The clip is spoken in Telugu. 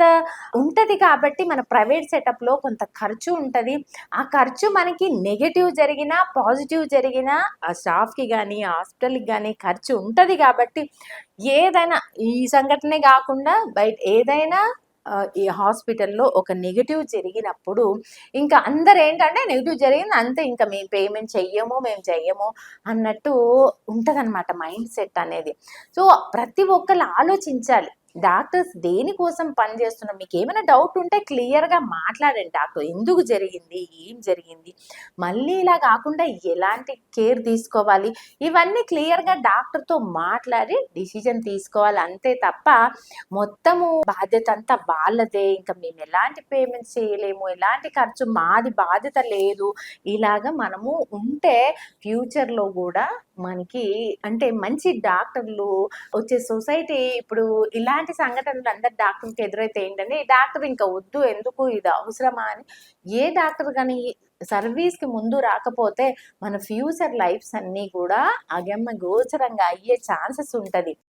అంత ఉంటుంది కాబట్టి మన ప్రైవేట్ సెటప్‌లో కొంత ఖర్చు ఉంటుంది ఆ ఖర్చు మనకి నెగిటివ్ జరిగినా, పాజిటివ్ జరిగినా ఆ స్టాఫ్‌కి కానీ హాస్పిటల్‌కి కానీ ఖర్చు ఉంటుంది కాబట్టి ఏదైనా ఈ సంఘటనే కాకుండా బయట ఏదైనా ఈ హాస్పిటల్‌లో ఒక నెగిటివ్ జరిగినప్పుడు ఇంకా అందరు ఏంటంటే నెగిటివ్ జరిగింది అంతే ఇంకా మేము పేమెంట్ చెయ్యము, మేము చెయ్యము అన్నట్టు ఉంటుందన్నమాట మైండ్ సెట్ అనేది. సో, ప్రతి ఒక్కరు ఆలోచించాలి. డాక్టర్స్ దేనికోసం పనిచేస్తున్నాం మీకు ఏమైనా డౌట్ ఉంటే క్లియర్‌గా మాట్లాడండి డాక్టర్. ఎందుకు జరిగింది? ఏం జరిగింది? మళ్ళీ ఇలా కాకుండా ఎలాంటి కేర్ తీసుకోవాలి? ఇవన్నీ క్లియర్‌గా డాక్టర్‌తో మాట్లాడి డిసిజన్ తీసుకోవాలి అంతే తప్ప మొత్తము బాధ్యత అంతా వాళ్ళదే. ఇంకా మేము ఎలాంటి పేమెంట్స్ చేయలేము. ఎలాంటి ఖర్చు మాది బాధ్యత లేదు. ఇలాగ మనము ఉంటే ఫ్యూచర్‌లో కూడా మనకి అంటే మంచి డాక్టర్లు వచ్చే సొసైటీ ఇప్పుడు ఇలాంటి సంఘటనలు అందరు డాక్టర్‌కి ఎదురైతే ఏంటంటే, ఈ డాక్టర్ ఇంకా వద్దు ఎందుకు ఇది అవసరమా అని ఏ డాక్టర్ కానీ సర్వీస్‌కి ముందు రాకపోతే మన ఫ్యూచర్ లైఫ్స్ అన్నీ కూడా అగమ్య గోచరంగా అయ్యే ఛాన్సెస్ ఉంటుంది.